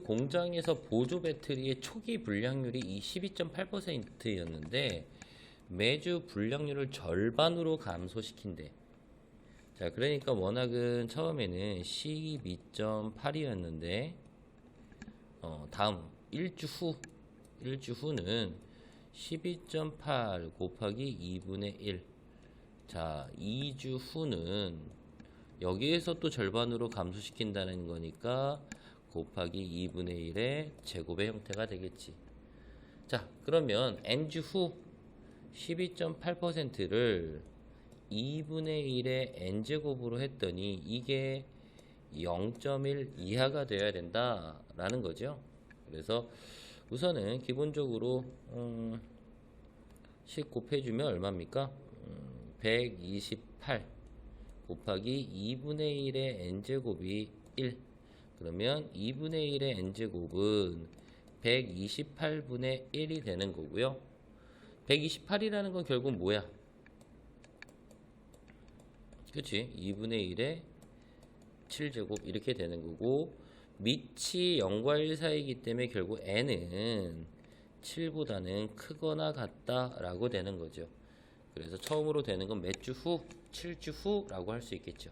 공장에서 보조 배터리의 초기 불량률이 이 12.8%였는데 매주 불량률을 절반으로 감소시킨대. 자, 그러니까 워낙은 처음에는 12.8이었는데 어, 다음 일주 후 일주 후는 12.8 곱하기 2분의 1. 자, 2주 후는 여기에서 또 절반으로 감소시킨다는 거니까 곱하기 2분의 1의 제곱의 형태가 되겠지. 자, 그러면 n주 후 12.8%를 2분의 1의 n제곱으로 했더니 이게 0.1 이하가 되어야 된다라는 거죠. 그래서 우선은 기본적으로 음, 10 곱해주면 얼마입니까? 음, 128 곱하기 2분의 1의 n제곱이 1 그러면 2분의 1의 n제곱은 128분의 1이 되는 거고요 128이라는 건 결국 뭐야? 그치? 2분의 1의 7제곱 이렇게 되는 거고 밑이 0과 1 사이이기 때문에 결국 n은 7보다는 크거나 같다라고 되는 거죠. 그래서 처음으로 되는 건 몇 주 후? 7주 후라고 할 수 있겠죠.